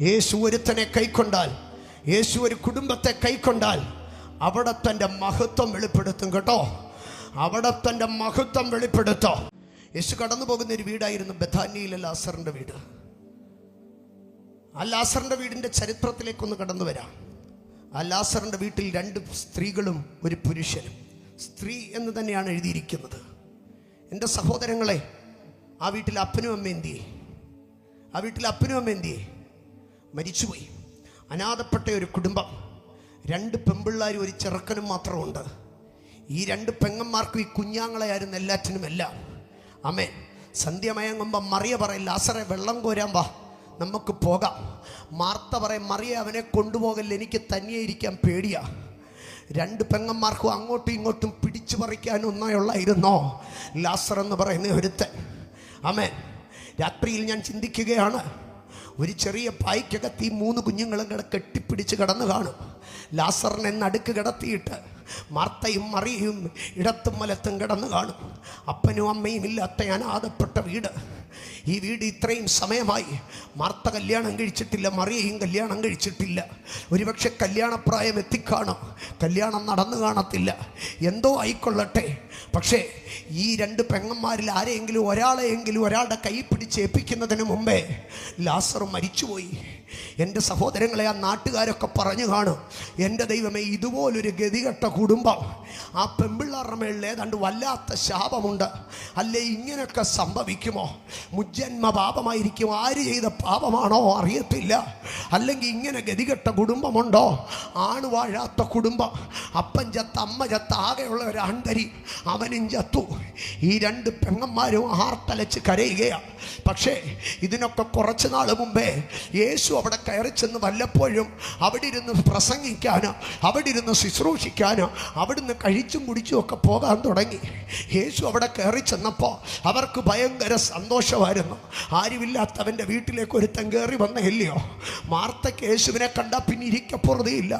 യേശു ഒരുത്തനെ കൈക്കൊണ്ടാൽ യേശു ഒരു കുടുംബത്തെ കൈക്കൊണ്ടാൽ അവിടെ തന്റെ മഹത്വം വെളിപ്പെടുത്തും കേട്ടോ. അവിടെ തന്റെ മഹത്വം വെളിപ്പെടുത്തോ. യേശു കടന്നു പോകുന്ന ഒരു വീടായിരുന്നു ബഥാനിയിലെ ലാസറിന്റെ വീട്. ആ ലാസറിന്റെ വീടിന്റെ ചരിത്രത്തിലേക്കൊന്ന് കടന്നു വരാം. ആ ലാസറിന്റെ വീട്ടിൽ രണ്ട് സ്ത്രീകളും ഒരു പുരുഷനും. സ്ത്രീ എന്ന് തന്നെയാണ് എഴുതിയിരിക്കുന്നത്. എന്റെ സഹോദരങ്ങളെ ആ വീട്ടിൽ അപ്പനും അമ്മ എന്തിയേ? ആ വീട്ടിൽ അപ്പനും അമ്മ എന്തിയേ? മരിച്ചുപോയി. അനാഥപ്പെട്ട ഒരു കുടുംബം. രണ്ട് പെമ്പിള്ളാരും ഒരു ചെറുക്കനും മാത്രമുണ്ട്. ഈ രണ്ട് പെങ്ങന്മാർക്കും ഈ കുഞ്ഞാങ്ങളെയായിരുന്നു എല്ലാറ്റിനും എല്ലാം അമ്മേ സന്ധ്യമയങ്ങുമ്പം മറിയ പറയില്ല ലാസറെ വെള്ളം കോരാൻ വാ. നമുക്ക് പോകാം. മാർത്ത പറയും മറിയ അവനെ കൊണ്ടുപോകല്ല എനിക്ക് തനിയെ ഇരിക്കാൻ പേടിയാ. രണ്ട് പെങ്ങന്മാർക്കും അങ്ങോട്ടും ഇങ്ങോട്ടും പിടിച്ചു പറിക്കാൻ ഒന്നായുള്ളായിരുന്നോ ലാസർ എന്ന് പറയുന്ന ഒരുത്തൻ. അമേൻ രാത്രിയിൽ ഞാൻ ചിന്തിക്കുകയാണ് ഒരു ചെറിയ പായ്ക്കകത്ത് ഈ മൂന്ന് കുഞ്ഞുങ്ങളും കിട കെട്ടിപ്പിടിച്ച് കിടന്നു കാണും. ലാസറിനെ നടുക്ക് കിടത്തിയിട്ട് മാർത്തയും മറിയും ഇടത്തും വലത്തും കിടന്നു കാണും. അപ്പനും അമ്മയും ഇല്ലാത്ത അനാഥപ്പെട്ട വീട്. ഈ വീട് ഇത്രയും സമയമായി മാർത്ത കല്യാണം കഴിച്ചിട്ടില്ല മറിയയും കല്യാണം കഴിച്ചിട്ടില്ല. ഒരുപക്ഷെ കല്യാണപ്രായം എത്തിക്കാണും? കല്യാണം നടന്നു കാണത്തില്ല. എന്തോ ആയിക്കൊള്ളട്ടെ. പക്ഷേ ഈ രണ്ട് പെങ്ങന്മാരിൽ ആരെയെങ്കിലും ഒരാളെയെങ്കിലും ഒരാളുടെ കൈ പിടിച്ച് ഏൽപ്പിക്കുന്നതിന് മുമ്പേ ലാസർ മരിച്ചുപോയി. എന്റെ സഹോദരങ്ങളെ ആ നാട്ടുകാരൊക്കെ പറഞ്ഞു കാണും. എന്റെ ദൈവമേ ഇതുപോലൊരു ഗതികെട്ട കുടുംബം ആ പെമ്പിള്ളാരുടെ മേളിൽ ഏതാണ്ട് വല്ലാത്ത ശാപമുണ്ട്. അല്ലേ ഇങ്ങനെയൊക്കെ സംഭവിക്കുമോ? മുജ്ജന്മ പാപമായിരിക്കും. ആര് ചെയ്ത പാപമാണോ അറിയത്തില്ല. അല്ലെങ്കിൽ ഇങ്ങനെ ഗതികെട്ട കുടുംബമുണ്ടോ? ആണ് വാഴാത്ത കുടുംബം. അപ്പൻ ചത്ത അമ്മ ചത്ത ആകെയുള്ള ഒരു ആൺതരി അവനും ചത്തു ഈ രണ്ട് പെങ്ങന്മാരും ആർത്തലച്ച് കരയുകയാണ് പക്ഷേ ഇതിനൊക്കെ കുറച്ച് നാൾ മുമ്പേ യേശു അവിടെ കയറി ചെന്ന് വല്ലപ്പോഴും അവിടെ ഇരുന്ന് പ്രസംഗിക്കാനോ അവിടെ ഇരുന്ന് ശുശ്രൂഷിക്കാനോ അവിടുന്ന് കഴിച്ചും കുടിച്ചും ഒക്കെ പോകാൻ തുടങ്ങി. യേശു അവിടെ കയറി ചെന്നപ്പോൾ അവർക്ക് ഭയങ്കര സന്തോഷമായിരുന്നു. ആരുമില്ലാത്തവന്റെ വീട്ടിലേക്ക് ഒരുത്തൻ കയറി വന്ന ഇല്ലയോ മാർത്തയ്ക്ക് യേശുവിനെ കണ്ടാൽ പിന്നെ ഇരിക്കപ്പുറതയില്ല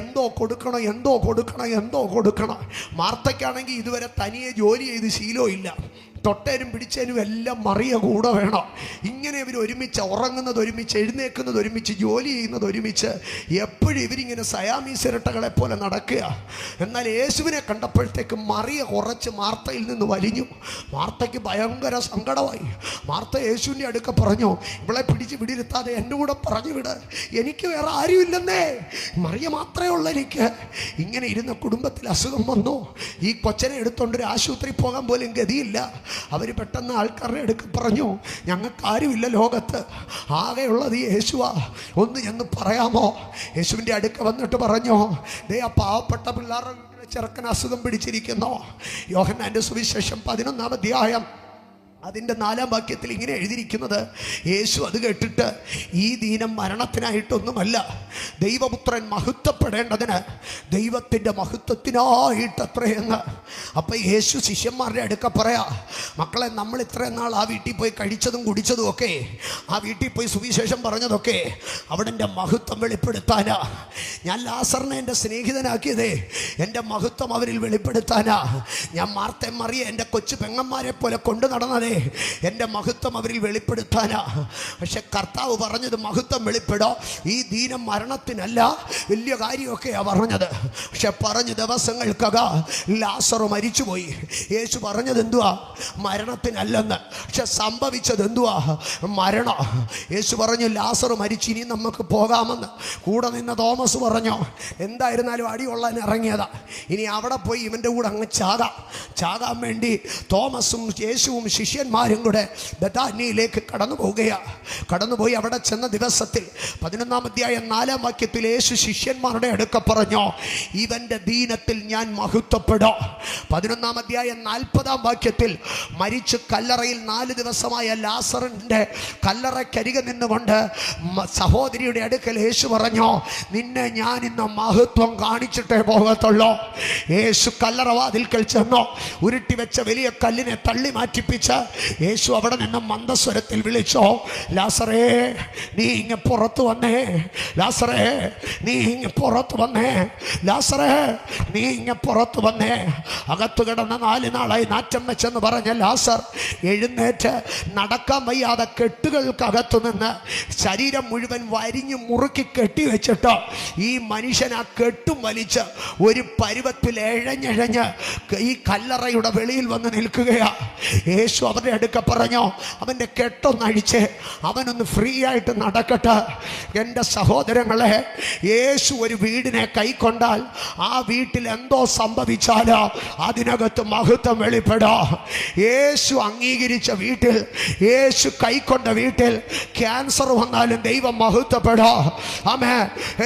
എന്തോ കൊടുക്കണം എന്തോ കൊടുക്കണം എന്തോ കൊടുക്കണം? മാർത്തയ്ക്കാണെങ്കിൽ ഇതുവരെ തനിയെ ജോലി ചെയ്ത് ശീലമില്ല തൊട്ടേനും പിടിച്ചേനും എല്ലാം മറിയ കൂടെ വേണം. ഇങ്ങനെ ഇവർ ഒരുമിച്ച് ഉറങ്ങുന്നത് ഒരുമിച്ച് എഴുന്നേക്കുന്നത് ഒരുമിച്ച് ജോലി ചെയ്യുന്നത് ഒരുമിച്ച് എപ്പോഴും ഇവരിങ്ങനെ സയാമീസിരട്ടകളെ പോലെ നടക്കുക. എന്നാൽ യേശുവിനെ കണ്ടപ്പോഴത്തേക്ക് മറിയ കുറച്ച് മാർത്തയിൽ നിന്ന് വലിഞ്ഞു. മാർത്തയ്ക്ക് ഭയങ്കര സങ്കടമായി. മാർത്ത യേശുവിന്റെ അടുക്ക പറഞ്ഞു ഇവളെ പിടിച്ച് വിടിരുത്താതെ എന്റെ കൂടെ പറഞ്ഞു വിട്. എനിക്ക് വേറെ ആരുമില്ലെന്നേ മറിയ മാത്രമേ ഉള്ളൂ എനിക്ക്. ഇങ്ങനെ ഇരുന്ന കുടുംബത്തിൽ അസുഖം വന്നു. ഈ കൊച്ചനെ എടുത്തോണ്ട് ഒരു ആശുപത്രി പോകാൻ പോലും ഗതിയില്ല. അവർ പെട്ടെന്ന് ആൾക്കാരുടെ അടുക്ക് പറഞ്ഞു ഞങ്ങൾക്ക് ആരുമില്ല ലോകത്ത്. ആകെയുള്ളത് ഈ യേശുവാ. ഒന്ന് ഞങ്ങൾ പറയാമോ? യേശുവിന്റെ അടുക്ക വന്നിട്ട് പറഞ്ഞു ദേ ആ പാവപ്പെട്ട പിള്ളേരുടെ ചെറുക്കൻ അസുഖം പിടിച്ചിരിക്കുന്നു. യോഹന്നാന്റെ സുവിശേഷം പതിനൊന്നാം അധ്യായം അതിന്റെ നാലാം വാക്യത്തിൽ ഇങ്ങനെ എഴുതിയിരിക്കുന്നത് യേശു അത് കേട്ടിട്ട് ഈ ദീനം മരണത്തിനായിട്ടൊന്നുമല്ല ദൈവപുത്രൻ മഹത്വപ്പെടേണ്ടതിന് ദൈവത്തിന്റെ മഹത്വത്തിനായിട്ടത്രയെന്ന് അപ്പം യേശു ശിഷ്യന്മാരുടെ അടുക്ക പറയാ മക്കളെ നമ്മൾ ഇത്രയും നാൾ ആ വീട്ടിൽ പോയി കഴിച്ചതും കുടിച്ചതും ഒക്കെ ആ വീട്ടിൽ പോയി സുവിശേഷം പറഞ്ഞതൊക്കെ അവിടെ എന്റെ മഹത്വം വെളിപ്പെടുത്താനാ. ഞാൻ ലാസറിനെ എന്റെ സ്നേഹിതനാക്കിയതേ എന്റെ മഹത്വം അവരിൽ വെളിപ്പെടുത്താനാ. ഞാൻ മാർത്തെ മറിയ എന്റെ കൊച്ചു പെങ്ങന്മാരെ പോലെ കൊണ്ടു നടന്നതേ എന്റെ മഹത്വം അവരിൽ വെളിപ്പെടുത്താനാ. പക്ഷെ കർത്താവ് പറഞ്ഞത് മഹത്വം വെളിപ്പെടോ. ഈ ദീനം മരണത്തിനല്ല വലിയ കാര്യമൊക്കെയാ പറഞ്ഞത്. പക്ഷെ പറഞ്ഞ ദിവസങ്ങൾക്കക ലാസറ് മരിച്ചുപോയി. യേശു പറഞ്ഞത് എന്തുവാ? മരണത്തിനല്ലെന്ന്. പക്ഷെ സംഭവിച്ചത് എന്തുവാ? മരണം. യേശു പറഞ്ഞു ലാസർ മരിച്ചു ഇനി നമുക്ക് പോകാമെന്ന്. കൂടെ നിന്ന തോമസ് പറഞ്ഞോ എന്തായിരുന്നാലും അടിയുള്ള ഇറങ്ങിയതാ. ഇനി അവിടെ പോയി ഇവന്റെ കൂടെ അങ്ങ് ചാകാം. ചാകാൻ വേണ്ടി തോമസും യേശുവും ശിഷ്യന്മാരും കൂടെ ബദാനിയിലേക്ക് കടന്നു പോവുകയാണ് കടന്നുപോയി അവിടെ ചെന്ന ദിവസത്തിൽ പതിനൊന്നാം അധ്യായം നാലാം വാക്യത്തിൽ യേശു ശിഷ്യന്മാരുടെ അടുക്ക പറഞ്ഞു ഇവന്റെ ദീനത്തിൽ ഞാൻ മഹത്വപ്പെടോ. പതിനൊന്നാം അധ്യായം നാൽപ്പതാം വാക്യത്തിൽ മരിച്ചു കല്ലറയിൽ നാല് ദിവസമായ ലാസറിന്റെ കല്ലറക്കരികെ നിന്നുകൊണ്ട് സഹോദരിയുടെ അടുക്കൽ യേശു പറഞ്ഞു നിന്നെ ഞാൻ ഇന്ന് മഹത്വം കാണിച്ചിട്ടേ പോകത്തുള്ളൂ. യേശു കല്ലറവാതിൽക്കൽ ചെന്നോ ഉരുട്ടി വെച്ച വലിയ കല്ലിനെ തള്ളി മാറ്റിപ്പിച്ച് യേശു അവിടെ നിന്ന് മന്ദസ്വരത്തിൽ വിളിച്ചോ ലാസറേ നീ ഇങ്ങ പുറത്തു വന്നേ ലാസറേ നീ ഇങ്ങ പുറത്തു വന്നേ ലാസറേ നീ ഇങ്ങ പുറത്തു വന്നേ. അകത്തു കിടന്ന നാല് നാളായി നാറ്റം വെച്ചെന്ന് പറഞ്ഞ ലാസർ എഴുന്നേറ്റ് നടക്കാൻ വയ്യാതെ കെട്ടുകൾക്കകത്തു നിന്ന് ശരീരം മുഴുവൻ വരിഞ്ഞ് മുറുക്കി കെട്ടി വെച്ചിട്ടോ ഈ മനുഷ്യൻ ആ കെട്ടും വലിച്ച് ഒരു പരുവത്തിൽ എഴഞ്ഞെഴഞ്ഞ് ഈ കല്ലറയുടെ വെളിയിൽ വന്ന് നിൽക്കുകയാ. യേശു അവരുടെ അടുക്ക പറഞ്ഞോ അവന്റെ കെട്ടൊന്നഴിച്ച് അവനൊന്ന് ഫ്രീ ആയിട്ട് നടക്കട്ടെ. എന്റെ സഹോദരങ്ങളെ യേശു ഒരു വീടിനെ കൈക്കൊണ്ടാൽ ആ വീട്ടിൽ എന്തോ സംഭവിച്ചാലോ അതിനകത്ത് മഹത്വം വെളിപ്പെടാ. യേശു അംഗീകരിച്ച വീട്ടിൽ യേശു കൈക്കൊണ്ട വീട്ടിൽ ക്യാൻസർ വന്നാലും ദൈവം മഹത്വപ്പെടാ. ആമേ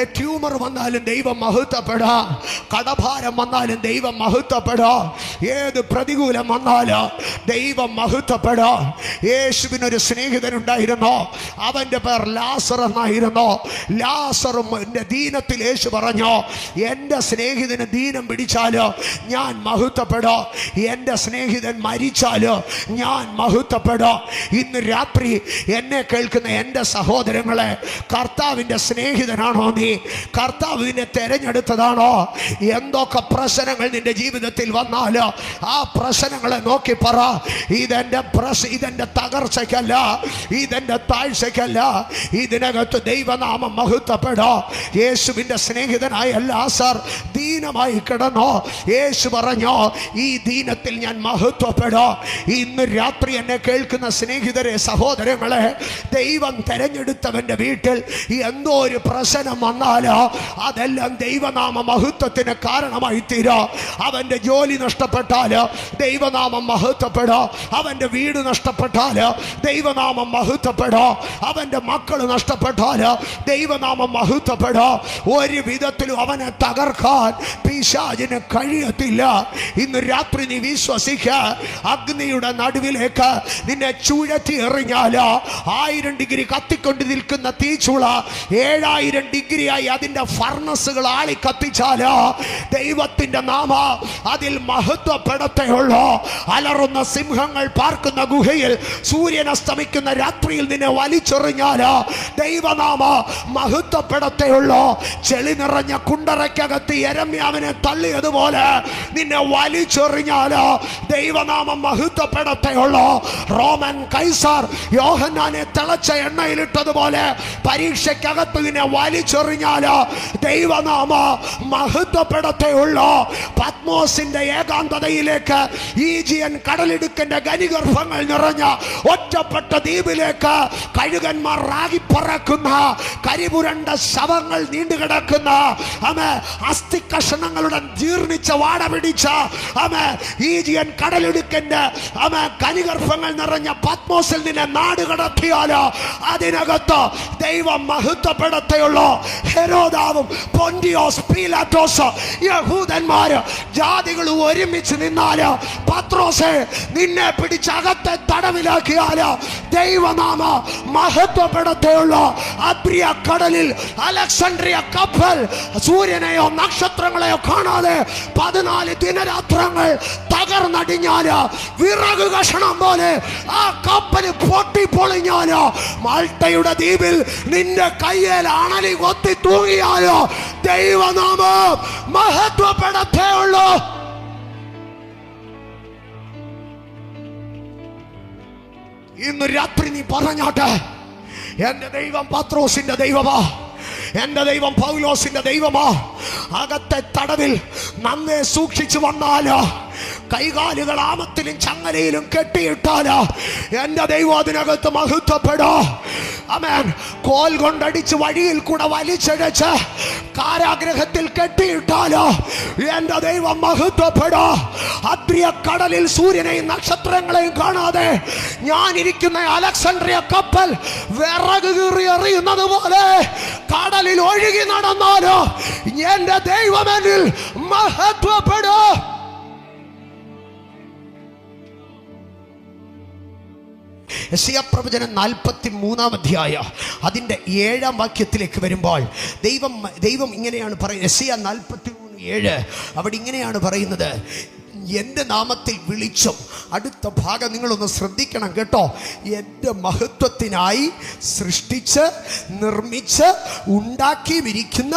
ട്യൂമർ വന്നാലും ദൈവം മഹത്വപ്പെടാ. കടഭാരം വന്നാലും ദൈവം മഹത്വപ്പെടാ. ഏത് പ്രതികൂലം വന്നാലും ദൈവം മഹത്വപ്പെടാ യേശുവിനൊരു സ്നേഹിതനുണ്ടായിരുന്നോ. അവന്റെ പേർ ലാസർ എന്നായിരുന്നു. ലാസറും എന്റെ ദീനത്തിൽ യേശു പറഞ്ഞോ എന്റെ സ്നേഹിതന് ദീനം പിടിച്ചാലോ ഞാൻ മഹത്വപ്പെടോ. എന്റെ സ്നേഹിതൻ മരിച്ചാലോ ഞാൻ മഹത്വപ്പെടോ. ഇന്ന് രാത്രി എന്നെ കേൾക്കുന്ന എന്റെ സഹോദരങ്ങളെ കർത്താവിന്റെ സ്നേഹിതനാണോ നീ? കർത്താവിനെ തെരഞ്ഞെടുത്തതാണോ? എന്തൊക്കെ പ്രശ്നങ്ങൾ നിന്റെ ജീവിതത്തിൽ വന്നാലോ ആ പ്രശ്നങ്ങളെ നോക്കി പറ. ഇതെന്റെ പ്രശ് ഇതെന്റെ തകർച്ചയ്ക്കല്ല ഇതെന്റെ താഴ്ചയ്ക്കല്ല. ഇതിനകത്ത് ദൈവനാമം മഹത്വപ്പെടോ. യേശുവിന്റെ സ്നേഹിതനായ ലാസർ ദീനമായി കിടന്നോ. യേശു പറഞ്ഞോ ഈ ദീനത്തിൽ ഞാൻ മഹത്വപ്പെടോ. ഇന്ന് രാത്രി എന്നെ കേൾക്കുന്ന സ്നേഹിതരെ സഹോദരങ്ങളെ ദൈവം തെരഞ്ഞെടുത്തവന്റെ വീട്ടിൽ എന്തോ ഒരു പ്രശ്നം വന്നാലോ അതെല്ലാം ദൈവനാമ മഹത്വത്തിന് കാരണമായി തീരോ അവന്റെ ജോലി നഷ്ടപ്പെട്ടാലോ ദൈവനാമം മഹത്വപ്പെടോ. അവന്റെ വീട് നഷ്ടപ്പെട്ടാൽ ദൈവനാമം മഹത്വപ്പെടോ. അവന്റെ മക്കൾ നഷ്ടപ്പെട്ടാൽ ദൈവനാമം മഹത്വപ്പെടോ. ഒരു വിധത്തിലും അവനെ തകർക്കാൻ പിശാചിന് കഴിയത്തില്ല. ഇന്ന് രാത്രി നീ വിശ്വസിക്ക. അഗ്നിയുടെ നടുവിലേക്ക് നിന്നെ ചുഴറ്റി എറിഞ്ഞാൽ ആയിരം ഡിഗ്രി കത്തിക്കൊണ്ട് നിൽക്കുന്ന തീച്ചുള ഏഴായിരം ഡിഗ്രിയായി അതിന്റെ ഫർണസുകൾ ആളി കത്തിച്ചാൽ ദൈവത്തിന്റെ നാമ അതിൽ മഹത്വപ്പെടത്തേയുള്ളൂ. അലറുന്ന സിംഹങ്ങൾ പാർക്കുന്ന ഗുഹയിൽ സൂര്യൻ അസ്തമിക്കുന്ന രാത്രിയിൽ നിന്നെ വലിച്ചെറിഞ്ഞാൽ ദൈവനാമ മഹത്വപ്പെടത്തേയുള്ളൂ. ചെളി നിറഞ്ഞ കുണ്ടറയ്ക്കകത്ത് എരമ്യാവിനെ തള്ളിയതുപോലെ നിന്നെ വലിച്ചെറിഞ്ഞാലോ ദൈവനാമം മഹത്വപ്പെടത്തേയുള്ളൂ. റോമൻ കൈസർ യോഹന്നാനെ തിളച്ച എണ്ണയിലിട്ടതുപോലെ പരീക്ഷയ്ക്കകത്ത് നിന്നെ വലിച്ചെറിഞ്ഞാലോ ദൈവനാമ മഹത്വപ്പെടത്തേയുള്ളൂ. പത്മോസിന്റെ ഏകാന്തതയിലേക്ക് ഈജിയൻ കടലിടുക്കന്റെ ഖനിഗർഭങ്ങൾ നിറഞ്ഞ ഒറ്റപ്പെട്ട ദ്വീപിലേക്ക് കഴുകന്മാർ റാഗിപ്പറക്കുന്ന കരിപുരണ്ട ശവങ്ങൾ നീണ്ടുകിടക്കുന്ന അമ്മ അസ്ഥി കഷണങ്ങളുടെ ജീർണിച്ച വാട പിടിച്ച അമ ഈജിയൻ കടലിടുക്കന്റെ അമ ഖനിഗർഭങ്ങൾ നിറഞ്ഞ പത്മോസിൽ നിന്നെ നാട് കടത്തിയാലോ? അതിനകത്ത് ദൈവം മഹത്വപ്പെടുത്തുള്ളൂ ഹെരോദാവും പൊന്റിയോസ് പീലാറ്റോസ് യഹൂദന്മാര് ജാതികൾ ഒരുമിച്ച് നിന്നാൽ? പത്രോസെ നിന്നെ പിടിച്ചകത്തെ തടവിലാക്കിയാൽ? ദൈവനാമ മഹത്വപ്പെടുത്തുള്ളൂ അബ്രിയ കടലിൽ അലക്സാണ്ട്രിയ കപ്പൽ സൂര്യനെയോ നക്ഷത്രങ്ങളെയോ കാണാതെ പതിനാല് ദിനരാത്രങ്ങൾ തകർന്നടിഞ്ഞാൽ വിറക് കഷണം പോലെ ആ കപ്പൽ പൊട്ടിപ്പൊളിഞ്ഞാൽ മാൾട്ടയുടെ ദ്വീപിൽ നിന്റെ കയ്യിൽ അണലി കൊത്തി തൂങ്ങിയാലോ ദൈവനാമം മഹത്വപ്പെടത്തേ ഇന്ന് രാത്രി നീ പറഞ്ഞാട്ടെ? എന്റെ ദൈവം പത്രോസിന്റെ ദൈവമാ. എന്റെ ദൈവം പൗലോസിന്റെ ദൈവമാ. അകത്തെ തടവിൽ നന്നെ സൂക്ഷിച്ചു വന്നാലോ കൈകാലുകൾ ആമത്തിലും ചങ്ങലയിലും കെട്ടിയിട്ടാല. എന്റെ ദൈവം അതിനകത്ത് മഹത്വപ്പെടോ. അമേൻ കോൽ കൊണ്ടടിച്ച് വഴിയിൽ കൂടെ വലിച്ചഴച്ച് കാരാഗ്രഹത്തിൽ കെട്ടിയിട്ടാലോ. എന്റെ ദൈവം മഹത്വപ്പെടോ. അദ്രിയ കടലിൽ സൂര്യനെയും നക്ഷത്രങ്ങളെയും കാണാതെ ഞാൻ ഇരിക്കുന്ന അലക്സാണ്ട്രിയ കപ്പൽ വിറക് കീറി എറിയുന്നത് പോലെ കടലിൽ ഒഴുകി നടന്നാലോ. എന്റെ ദൈവമെന്നിൽ മഹത്വപ്പെടോ. പ്രവചനം നാൽപ്പത്തി മൂന്നാം അധ്യായ അതിന്റെ ഏഴാം വാക്യത്തിലേക്ക് വരുമ്പോൾ ദൈവം ദൈവം ഇങ്ങനെയാണ് പറയുന്നത്. യശയ നാൽപ്പത്തി ഏഴ് അവിടെ ഇങ്ങനെയാണ് പറയുന്നത്. എന്റെ നാമത്തിൽ വിളിച്ചും. അടുത്ത ഭാഗം നിങ്ങളൊന്ന് ശ്രദ്ധിക്കണം കേട്ടോ. എന്റെ മഹത്വത്തിനായി സൃഷ്ടിച്ച് നിർമ്മിച്ച് ഉണ്ടാക്കിയിരിക്കുന്ന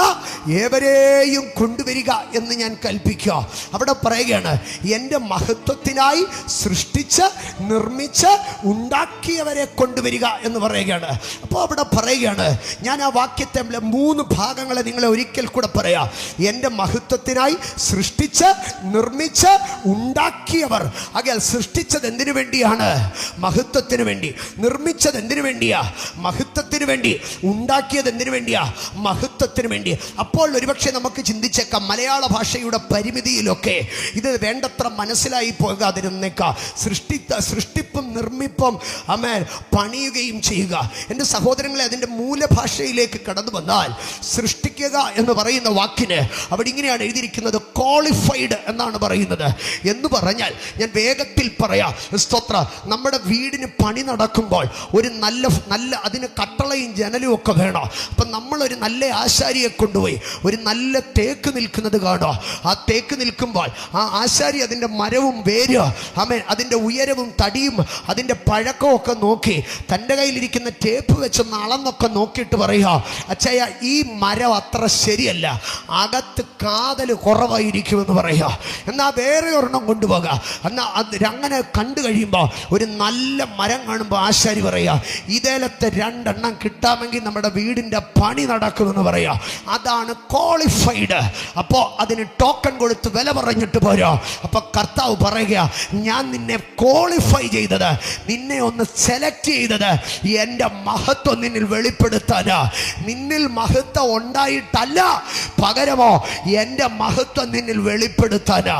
ഏവരെയും കൊണ്ടുവരിക എന്ന് ഞാൻ കൽപ്പിക്കുക. അവിടെ പറയുകയാണ് എന്റെ മഹത്വത്തിനായി സൃഷ്ടിച്ച് നിർമ്മിച്ച് ഉണ്ടാക്കിയവരെ കൊണ്ടുവരിക എന്ന് പറയുകയാണ്. അപ്പോൾ അവിടെ പറയുകയാണ് ഞാൻ ആ വാക്യത്തെ മൂന്ന് ഭാഗങ്ങളെ നിങ്ങളെ ഒരിക്കൽ കൂടെ പറയാം. എന്റെ മഹത്വത്തിനായി സൃഷ്ടിച്ച് നിർമ്മിച്ച് ഉണ്ടാക്കിയവർ. അകൽ സൃഷ്ടിച്ചത് എന്തിനു വേണ്ടിയാണ്? മഹത്വത്തിന് വേണ്ടി. നിർമ്മിച്ചത് എന്തിനു വേണ്ടിയാ? മഹത്വത്തിന് വേണ്ടി. ഉണ്ടാക്കിയത് എന്തിനു വേണ്ടിയാ? മഹത്വത്തിന് വേണ്ടി. അപ്പോൾ ഒരുപക്ഷെ നമുക്ക് ചിന്തിച്ചേക്കാം മലയാള ഭാഷയുടെ പരിമിതിയിലൊക്കെ ഇത് വേണ്ടത്ര മനസ്സിലായി പോകാതിരുന്നേക്കാം. സൃഷ്ടി സൃഷ്ടിപ്പും നിർമ്മിപ്പും അമേൻ പണിയുകയും ചെയ്യുക. എന്റെ സഹോദരങ്ങളെ അതിന്റെ മൂലഭാഷയിലേക്ക് കടന്നു വന്നാൽ സൃഷ്ടിക്കുക എന്ന് പറയുന്ന വാക്കിന് അവിടെ ഇങ്ങനെയാണ് എഴുതിയിരിക്കുന്നത് ക്വാളിഫൈഡ് എന്നാണ് പറയുന്നത്. എന്ന് പറഞ്ഞാൽ ഞാൻ വേഗത്തിൽ പറയാം. സ്തോത്ര നമ്മുടെ വീടിന് പണി നടക്കുമ്പോൾ ഒരു നല്ല നല്ല അതിന് കട്ടളയും ജനലും ഒക്കെ വേണം. അപ്പം നമ്മളൊരു നല്ല ആശാരിയെ കൊണ്ടുപോയി ഒരു നല്ല തേക്ക് നിൽക്കുന്നത് കാണുക. ആ തേക്ക് നിൽക്കുമ്പോൾ ആ ആശാരി അതിന്റെ മരവും വേര് ആമേ അതിന്റെ ഉയരവും തടിയും അതിന്റെ പഴക്കവും ഒക്കെ നോക്കി തന്റെ കയ്യിലിരിക്കുന്ന ടേപ്പ് വെച്ച് അളന്നൊക്കെ നോക്കിയിട്ട് പറയുക അച്ഛയ ഈ മരം അത്ര ശരിയല്ല. അകത്ത് കാതൽ കുറവായിരിക്കുമെന്ന് പറയുക. എന്നാൽ വേറെ ഒരെണ്ണം കൊണ്ടുപോകുക എന്നാൽ അത് അങ്ങനെ കണ്ടു കഴിയുമ്പോൾ ഒരു നല്ല മരം കാണുമ്പോൾ ആശാരി പറയുക ഇതേലത്തെ രണ്ടെണ്ണം കിട്ടാമെങ്കിൽ നമ്മുടെ വീടിന്റെ പണി നടക്കുമെന്ന് പറയുക അതാണ് ക്വാളിഫൈഡ് അപ്പോൾ അതിന് ടോക്കൺ കൊടുത്ത് വില പറഞ്ഞിട്ട് പോരോ. അപ്പോൾ കർത്താവ് പറയുക ഞാൻ നിന്നെ ക്വാളിഫൈ ചെയ്തത് നിന്നെ ഒന്ന് സെലക്ട് ചെയ്തത് എന്റെ മഹത്വം നിന്നിൽ വെളിപ്പെടുത്താനാ. നിന്നിൽ മഹത്വം ഉണ്ടായിട്ടല്ല പകരമോ എന്റെ മഹത്വം നിന്നിൽ വെളിപ്പെടുത്താനാ.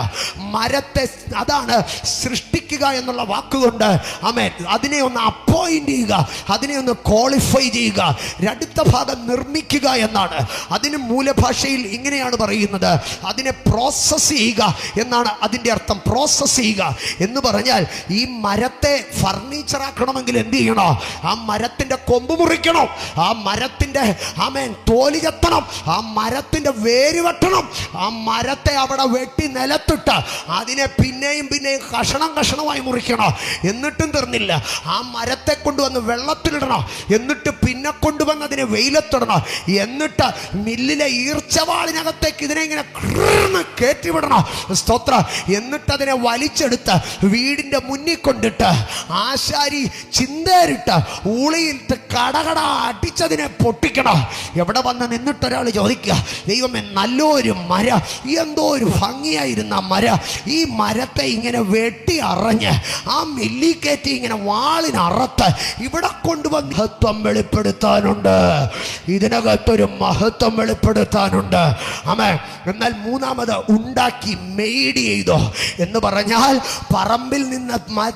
മരത്തെ അതാണ് സൃഷ്ടിക്കുക എന്നുള്ള വാക്കുകൊണ്ട്. അമേൻ അതിനെ ഒന്ന് അപ്പോയിന്റ് ചെയ്യുക. അതിനെ ഒന്ന് ക്വാളിഫൈ ചെയ്യുക. അടുത്ത ഭാഗം നിർമ്മിക്കുക എന്നാണ്. അതിന് മൂലഭാഷയിൽ ഇങ്ങനെയാണ് പറയുന്നത്. അതിനെ പ്രോസസ്സ് ചെയ്യുക എന്നാണ് അതിന്റെ അർത്ഥം. പ്രോസസ്സ് ചെയ്യുക എന്ന് പറഞ്ഞാൽ ഈ മരത്തെ ഫർണിച്ചറാക്കണമെങ്കിൽ എന്ത് ചെയ്യണോ? ആ മരത്തിന്റെ കൊമ്പ് മുറിക്കണം. ആ മരത്തിന്റെ ആമേൻ തോലി കത്തണം ആ മരത്തിന്റെ വേര് വെട്ടണം. ആ മരത്തെ അവിടെ വെട്ടി നിലത്തിട്ട് അതിനെ പിന്നെയും പിന്നെയും കഷണം കഷണമായി മുറിക്കണോ? എന്നിട്ടും തീർന്നില്ല. ആ മരത്തെ കൊണ്ടുവന്ന് വെള്ളത്തിലിടണോ? എന്നിട്ട് പിന്നെ കൊണ്ടുവന്ന് അതിനെ വെയിലത്തിടണോ? എന്നിട്ട് മില്ലിലെ ഈർച്ചവാളിനകത്തേക്ക് ഇതിനെ ഇങ്ങനെ കയറ്റിവിടണോ സ്തോത്ര. എന്നിട്ട് അതിനെ വലിച്ചെടുത്ത് വീടിന്റെ മുന്നിൽ കൊണ്ടിട്ട് ആശാരി ചിന്തേറിട്ട് ഊളിയിട്ട് കടകട അടിച്ചതിനെ പൊട്ടിക്കണോ? എവിടെ വന്ന് നിന്നിട്ട് ഒരാൾ ചോദിക്കുക ദൈവമേ നല്ലൊരു മര എന്തോ ഒരു ഭംഗിയായിരുന്ന മര ഈ മരത്തെ ഇങ്ങനെ വെട്ടി അറിഞ്ഞ് ആ മില്ലിക്കയറ്റി ഇങ്ങനെ വാളിനറത്ത് ഇവിടെ കൊണ്ടുവന്ന് മഹത്വം വെളിപ്പെടുത്താനുണ്ട്. ഇതിനകത്തൊരു മഹത്വം വെളിപ്പെടുത്താനുണ്ട്. അമേ എന്നാൽ മൂന്നാമത് ഉണ്ടാക്കി മെയ്ഡ് ചെയ്തോ എന്ന് പറഞ്ഞാൽ പറമ്പിൽ നിന്ന്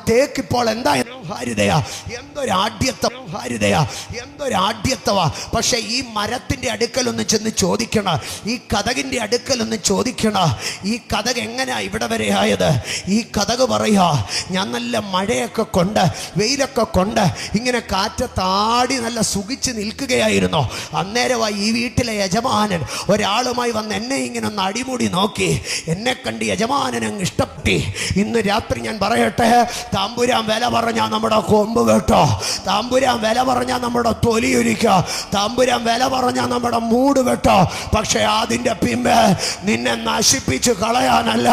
തേക്കിപ്പോൾ എന്താ? ഹാരിതയാ എന്തൊരു എന്തൊരാഢ്യത്വ ഭാര്യതയാ എന്തൊരു പക്ഷെ ഈ മരത്തിന്റെ അടുക്കൽ ഒന്ന് ചെന്ന് ചോദിക്കണ ഈ കഥകിന്റെ അടുക്കൽ ഒന്ന് ചോദിക്കണ ഈ കഥക് എങ്ങനെയാ ഇവിടെ വരെ ആയത് ഈ കഥക് പറയുക ഞാൻ നല്ല മഴയൊക്കെ കൊണ്ട് വെയിലൊക്കെ കൊണ്ട് ഇങ്ങനെ കാറ്റ താടി നല്ല സുഖിച്ച് നിൽക്കുകയായിരുന്നു. അന്നേരമായി ഈ വീട്ടിലെ യജമാനൻ ഒരാളുമായി വന്ന് എന്നെ ഇങ്ങനെ ഒന്ന് അടിമുടി നോക്കി. എന്നെ കണ്ട് യജമാനൻ അങ്ങ് ഇഷ്ടപ്പെട്ടി. ഇന്ന് രാത്രി ഞാൻ പറയട്ടെ താമ്പുരാൻ വില പറഞ്ഞാൽ നമ്മുടെ കൊമ്പ് കേട്ടോ താമ്പുരാൻ വില പറഞ്ഞാൽ നമ്മുടെ തൊലിയൊരിക്കുക താമ്പുരാൻ വില പറഞ്ഞാൽ നമ്മുടെ മൂട് വെട്ടോ? പക്ഷേ അതിന്റെ പിമ്പ് നിന്നെ നശിപ്പിച്ച് കളയാനല്ല.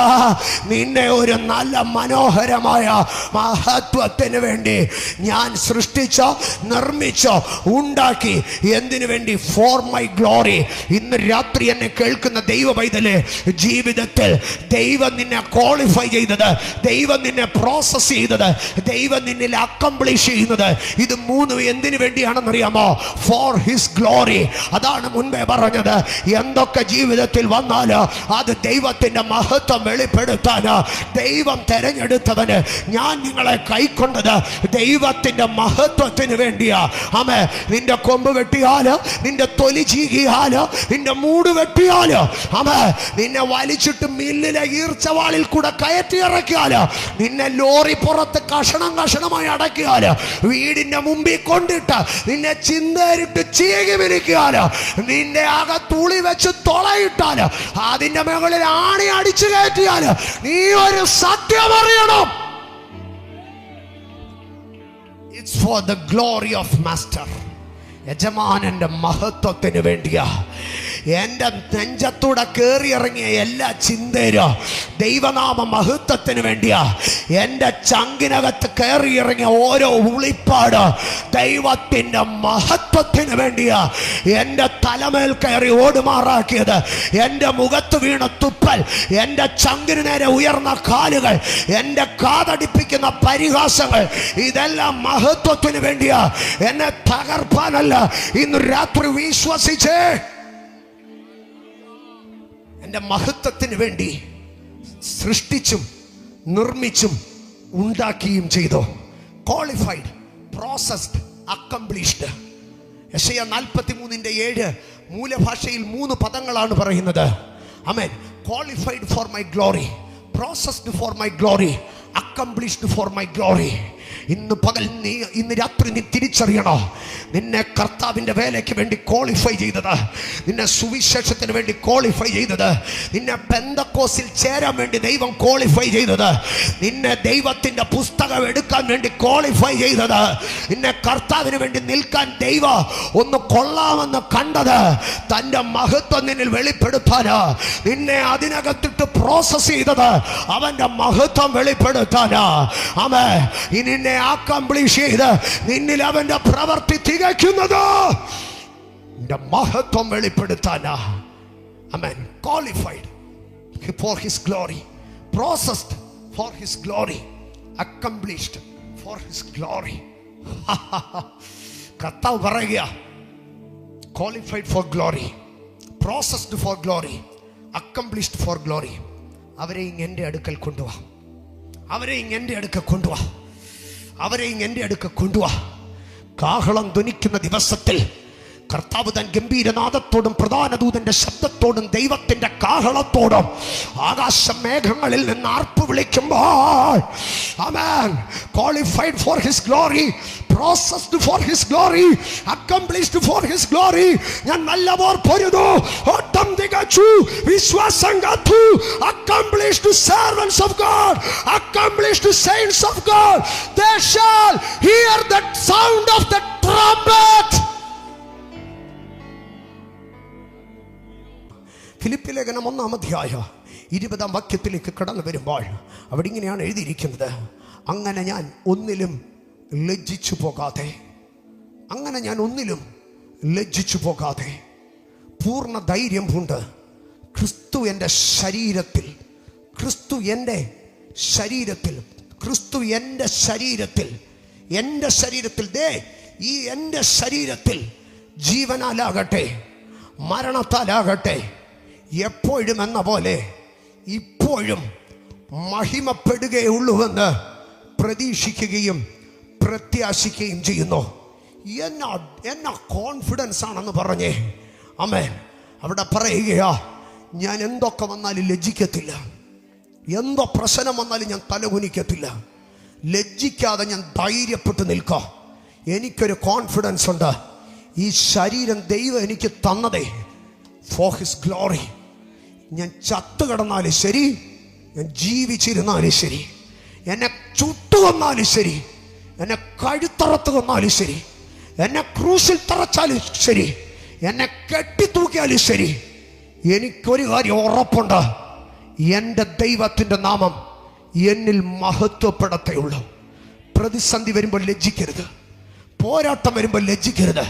നിന്നെ ഒരു നല്ല മനോഹരമായ മഹത്വത്തിന് വേണ്ടി ഞാൻ സൃഷ്ടിച്ചോ നിർമ്മിച്ചോ ഉണ്ടാക്കി. എന്തിനു വേണ്ടി? ഫോർ മൈ ഗ്ലോറി ഇന്ന് രാത്രി എന്നെ കേൾക്കുന്ന ദൈവ പൈതൽ ജീവിതത്തിൽ ദൈവം നിന്നെ ക്വാളിഫൈ ചെയ്തത് ദൈവം നിന്നെ പ്രോസസ് ചെയ്തത് ദൈവം നിന്നിൽ അക്കംപ്ലിഷ് ചെയ്യുന്നത്. ഇത് മൂന്നും എന്തിനു വേണ്ടിയാണെന്നറിയാമോ? ഫോർ ഹിസ് ഗ്ലോറി അതാണ് മുൻപേ പറഞ്ഞത്. എന്തൊക്കെ ജീവിതത്തിൽ വന്നാലോ അത് ദൈവത്തിന്റെ മഹത്വം വെളിപ്പെടുത്താൻ ദൈവം തെരഞ്ഞെടുത്തവന് ഞാൻ നിങ്ങളെ കൈക്കൊണ്ടത് ദൈവത്തിന്റെ മഹത്വത്തിന് വേണ്ടിയാ. ആമേ നിന്റെ കൊമ്പ് വെട്ടിയാൽ നിന്റെ തൊലി ചീകിയാൽ നിന്റെ മൂട് വെട്ടിയാൽ ആമേ നിന്നെ വലിച്ചിട്ട് മില്ലിലെ ഈർച്ചവാളിൽ കൂടെ കയറ്റി ഇറക്കിയാൽ നിന്നെ ലോറി പുറത്ത് കഷണം കഷണമായി അടക്കിയാൽ വീടിന്റെ മുമ്പിൽ കൊണ്ടിട്ട് നിന്നെ ചിന്തയിട്ട് ചീകി നിന്നെ നിന്റെ തുളി വെച്ച് തൊളയിട്ടാൽ അതിന്റെ മുകളിൽ ആണി അടിച്ചു കയറ്റിയാൽ നീ ഒരു സത്യം അറിയണം. It's for the glory of master യജമാനന്റെ മഹത്വത്തിന് വേണ്ടിയാ. എന്റെ നെഞ്ചത്തൂടെ കയറിയിറങ്ങിയ എല്ലാ ചിന്തയിലും ദൈവനാമ മഹത്വത്തിന് വേണ്ടിയാ. എന്റെ ചങ്കിനകത്ത് കയറിയിറങ്ങിയ ഓരോ ഉളിപ്പാട്. ദൈവത്തിന്റെ മഹത്വത്തിന് വേണ്ടിയാ. എന്റെ തലമേൽ കയറി ഓടുമാറാക്കിയത്. എന്റെ മുഖത്ത് വീണ തുപ്പൽ. എന്റെ ചങ്കിന് നേരെ ഉയർന്ന കാലുകൾ. എന്റെ കാതടിപ്പിക്കുന്ന പരിഹാസങ്ങൾ. ഇതെല്ലാം മഹത്വത്തിന് വേണ്ടിയാ. എന്നെ തകർപ്പാനല്ല. ഇന്ന് രാത്രി വിശ്വസിച്ചേ. എന്റെ മഹത്വത്തിന് വേണ്ടി സൃഷ്ടിച്ചും നിർമ്മിച്ചും ഉണ്ടാക്കിയും ചെയ്തു. ക്വാളിഫൈഡ് പ്രോസസ്ഡ് അക്കംപ്ലീഷ്ഡ് യശയ നാൽപ്പത്തി മൂന്നിന്റെ ഏഴ് മൂലഭാഷയിൽ മൂന്ന് പദങ്ങളാണ് പറയുന്നത്. Amen qualified for my glory processed for my glory accomplished for my glory ഇന്ന് പകൽ നീ ഇന്ന് രാത്രി നീ തിരിച്ചറിയണോ? നിന്നെ കർത്താവിന്റെ വേലയ്ക്ക് വേണ്ടി ക്വാളിഫൈ ചെയ്തത്. നിന്നെ സുവിശേഷത്തിന് വേണ്ടി ക്വാളിഫൈ ചെയ്തത്. നിന്നെ പെന്തക്കോസിൽ ചേരാൻ വേണ്ടി ദൈവം ക്വാളിഫൈ ചെയ്തത്. നിന്നെ ദൈവത്തിന്റെ പുസ്തകം എടുക്കാൻ വേണ്ടി ക്വാളിഫൈ ചെയ്തത്. നിന്നെ കർത്താവിന് വേണ്ടി നിൽക്കാൻ ദൈവം ഒന്ന് കൊള്ളാമെന്ന് കണ്ടത്. തന്റെ മഹത്വം നിന്നിൽ വെളിപ്പെടുത്താൻ നിന്നെ അതിനകത്തിട്ട് പ്രോസസ് ചെയ്തത്. അവന്റെ മഹത്വം വെളിപ്പെടുത്താനാ. അവൻ ഇനി നിന്നെ ആക്കംപ്ലീഷ് ചെയ്ത് നിന്നിൽ അവന്റെ പ്രവൃത്തി തികയ്ക്കുന്നത് നിന്റെ മഹത്വം വെളിപ്പെടുത്താനാ. Amen qualified for his glory processed for his glory accomplished for his glory കർത്താവ് പറയുക qualified for glory processed for glory accomplished for glory അവരെ ഇങ്ങ് എന്റെ അടുക്കൽ കൊണ്ടുപോവാം അവരെ ഇങ്ങ് എന്റെ അടുക്കൽ കൊണ്ടുവാ. അവരെ ഇങ്ങ് എന്റെ അടുക്ക കൊണ്ടുവാ. കാഹളം ധനിക്കുന്ന ദിവസത്തിൽ കർത്താവ് തൻ ഗംഭീരനാഥത്തോടും പ്രധാന ദൂതന്റെ ശബ്ദത്തോടും ദൈവത്തിന്റെ കാഹളത്തോടും ആകാശ മേഘങ്ങളിൽ നിന്ന് ആർപ്പ് വിളിക്കുമ്പോൾ amen qualified for his glory processed for his glory accomplished for his glory ഞാൻ നല്ലപോർ പൊരുതു ഓട്ടം തികച്ചു വിശ്വാസം കാത്തു. Accomplished of God accomplished saints of God. they shall hear the sound of the trumpet. Philippi ലേഖനം ഒന്നാം അധ്യായ ഇരുപതാം വാക്യത്തിലേക്ക് കടന്നു വരുമ്പോൾ അവിടെ ഇങ്ങനെയാണ് എഴുതിയിരിക്കുന്നത്. അങ്ങനെ ഞാൻ ഒന്നിലും ലജ്ജിച്ചു പോകാതെ അങ്ങനെ ഞാൻ ഒന്നിലും ലജ്ജിച്ചു പോകാതെ പൂർണ ധൈര്യം കൊണ്ട് ക്രിസ്തു എന്റെ ശരീരത്തിൽ ക്രിസ്തു എന്റെ ശരീരത്തിൽ ക്രിസ്തു എന്റെ ശരീരത്തിൽ എന്റെ ശരീരത്തിൽ ദേ ഈ എന്റെ ശരീരത്തിൽ ജീവനാലാകട്ടെ മരണത്താലാകട്ടെ എപ്പോഴും എന്ന പോലെ ഇപ്പോഴും മഹിമപ്പെടുകയുള്ളൂവെന്ന് പ്രതീക്ഷിക്കുകയും പ്രത്യാശിക്കുകയും ചെയ്യുന്നു. എന്നാ എന്നാ കോൺഫിഡൻസ് ആണെന്ന് പറഞ്ഞേ. അമ്മേ അവിടെ പറയുകയാ ഞാൻ എന്തൊക്കെ വന്നാലും ലജ്ജിക്കത്തില്ല. എന്തോ പ്രശ്നം വന്നാലും ഞാൻ തലകുനിക്കത്തില്ല. ലജ്ജിക്കാതെ ഞാൻ ധൈര്യപ്പെട്ട് നിൽക്കാം. എനിക്കൊരു കോൺഫിഡൻസ് ഉണ്ട്. ഈ ശരീരം ദൈവം എനിക്ക് തന്നതേ. ഫോർ ഹിസ് ഗ്ലോറി ഞാൻ ചത്തു കിടന്നാലും ശരി. ഞാൻ ജീവിച്ചിരുന്നാലും ശരി. എന്നെ ചുട്ടുകൊന്നാലും ശരി. എന്നെ കഴുത്തറത്ത് വന്നാലും ശരി. എന്നെ ക്രൂശിൽ തറച്ചാലും ശരി. എന്നെ കെട്ടിത്തൂക്കിയാലും ശരി. എനിക്കൊരു കാര്യം ഉറപ്പുണ്ട്. എന്റെ ദൈവത്തിന്റെ നാമം എന്നിൽ മഹത്വപ്പെടത്തേയുള്ളു. പ്രതിസന്ധി വരുമ്പോൾ ലജ്ജിക്കരുത്. പോരാട്ടം വരുമ്പോൾ ലജ്ജിക്കരുത്.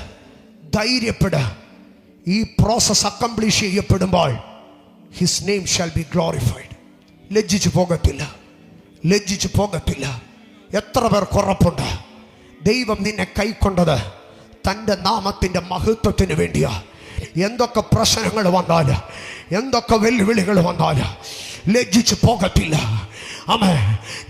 ധൈര്യപ്പെട്. ഈ പ്രോസസ് അക്കംപ്ലീഷ് ചെയ്യപ്പെടുമ്പോൾ his name shall be glorified ലജ്ജിച്ചു പോകത്തില്ല. ലജ്ജിച്ചു പോകത്തില്ല. എത്ര പേർ കുറപ്പുണ്ട് ദൈവം നിന്നെ കൈക്കൊണ്ടത് തന്റെ നാമത്തിന്റെ മഹത്വത്തിന് വേണ്ടിയാ. എന്തൊക്കെ പ്രശ്നങ്ങൾ വന്നാൽ എന്തൊക്കെ വെല്ലുവിളികൾ വന്നാൽ ലജ്ജിച്ച് പോകത്തില്ല. അമ്മ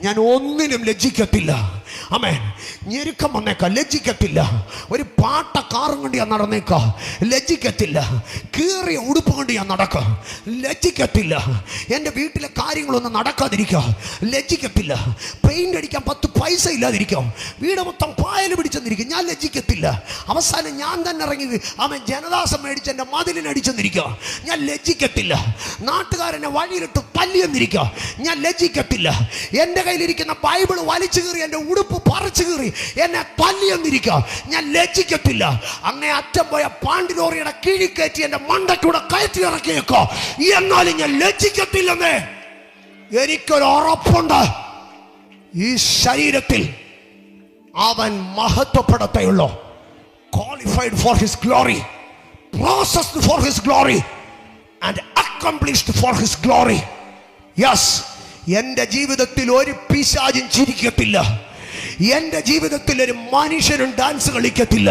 ഞാൻ ഒന്നിനും ലജ്ജിക്കത്തില്ല. അമേൻ ഞെരുക്കം വന്നേക്കാം. ലജ്ജിക്കത്തില്ല. ഒരു പാട്ട കാറും കൊണ്ട് ഞാൻ നടന്നേക്കാം. ലജ്ജിക്കത്തില്ല. കീറിയ ഉടുപ്പ് കൊണ്ട് ഞാൻ നടക്കാം. ലജ്ജിക്കത്തില്ല. എന്റെ വീട്ടിലെ കാര്യങ്ങളൊന്നും നടക്കാതിരിക്കുക ലജ്ജിക്കത്തില്ല. പെയിന്റ് അടിക്കാൻ പത്ത് പൈസ ഇല്ലാതിരിക്കാം. വീട് മൊത്തം പായൽ പിടിച്ചെന്നിരിക്കും. ഞാൻ ലജ്ജിക്കത്തില്ല. അവസാനം ഞാൻ തന്നെ ഇറങ്ങി അവൻ ജനദാസം മേടിച്ച് എന്റെ മതിലിനടിച്ചെന്നിരിക്കുക ഞാൻ ലജ്ജിക്കത്തില്ല. നാട്ടുകാരനെ വഴിയിലിട്ട് തല്ലിയെന്നിരിക്കുക ഞാൻ ലജ്ജിക്കത്തില്ല. എന്റെ കയ്യിലിരിക്കുന്ന ബൈബിൾ വലിച്ചു കീറി എന്റെ ഉടുപ്പ് പറിച്ചു കീറി. എന്നെ തല്ലിയെന്നിരിക്കുക ഞാൻ ലജ്ജിക്കത്തില്ല. അങ്ങേ അറ്റം പോയ പാണ്ടിലോറിയുടെ കീഴിക്കയറ്റി എന്റെ മണ്ടയ്ക്കൂടെ കയറ്റി ഇറക്കിയേക്കോ. എന്നാലും ഞാൻ ലജ്ജിക്കത്തില്ലെന്നേ. എനിക്കൊരു ഉറപ്പുണ്ട്. ഈ ശരീരത്തിൽ അവൻ മഹത്വപ്പെടത്തേയുള്ളൂ. Qualified for his glory processed for his glory and accomplished for his glory yes എന്റെ ജീവിതത്തിൽ ഒരു പിശാചും ചിരിക്കത്തില്ല. എന്റെ ജീവിതത്തിൽ ഒരു മനുഷ്യനും dance കളിക്കത്തില്ല.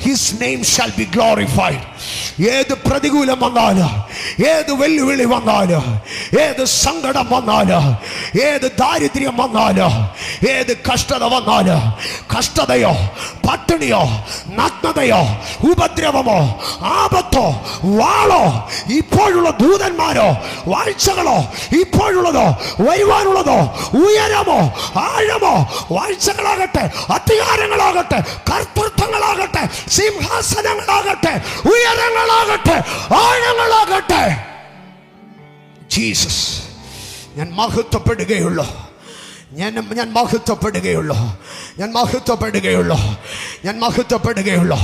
His name shall be glorified ഏത് പ്രതികൂലം വന്നാലും ഏത് വെല്ലുവിളി വന്നാലും ഏത് സങ്കടം വന്നാലും ഏത് ദാരിദ്ര്യം വന്നാലും ഏത് കഷ്ടത വന്നാലും കഷ്ടതയോ പട്ടിണിയോ നഗ്നതയോ ഉപദ്രവമോ ആപത്തോ വാളോ ഇപ്പോഴുള്ള ദൂതന്മാരോ വാഴ്ചകളോ ഇപ്പോഴുള്ളതോ വരുവാനുള്ളതോ ഉയരമോ ആഴമോ വാഴ്ചകളാകട്ടെ അധികാരങ്ങളാകട്ടെ കർത്തൃത്വങ്ങളാകട്ടെ സിംഹാസനങ്ങളാകട്ടെ ഉയരങ്ങളാകട്ടെ ആഴങ്ങളാകട്ടെ ജീസസ് ഞാൻ മഹത്വപ്പെടുകയുള്ളൂ. ഞാൻ ഞാൻ മഹത്വപ്പെടുകയുള്ളൂ. ഞാൻ മഹത്വപ്പെടുകയുള്ളൂ. ഞാൻ മഹത്വപ്പെടുകയുള്ളൂ.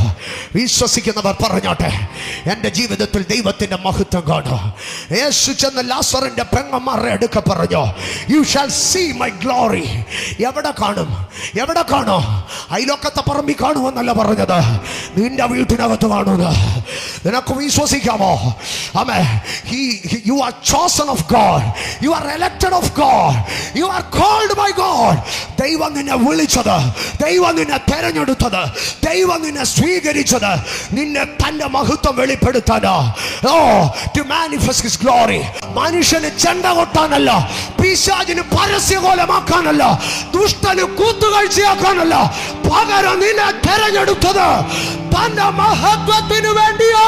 വിശ്വസിക്കുന്നവർ പറഞ്ഞോട്ടെ എന്റെ ജീവിതത്തിൽ ദൈവത്തിന്റെ മഹത്വം കാണോ യേശു ചെന്ന ലാസറിന്റെ പെങ്ങന്മാരുടെ അടുക്ക പറഞ്ഞു you shall see my glory എവിടെ കാണും? എവിടെ കാണോ? അയലോക്കത്തെ പറമ്പി കാണുമെന്നല്ല പറഞ്ഞത്. നിന്റെ വീട്ടിനകത്ത് കാണുന്നത് നിനക്ക് വിശ്വസിക്കാമോ? Amen you are chosen of God you are elected of God you are called by God ദൈവം നിന്നെ വിളിച്ചത്. ദൈവം നിന്നെ തെരഞ്ഞെടുത്തത്. ദൈവം നിന്നെ സ്വീകരിച്ചത്. നിന്നെ തന്റെ മഹത്വം വെളിപ്പെടുത്താനോ. Oh to manifest his glory മനുഷ്യന് ചെണ്ട കൊട്ടാനല്ല പിശാചിന് പരസ്യകോലമാക്കാനല്ല ദുഷ്ടന് കൂത്തുകാഴ്ചയാക്കാനല്ല പകരം നിന്നെ തെരഞ്ഞെടുത്തത്. തന്റെ മഹത്വത്തിന് വേണ്ടിയോ.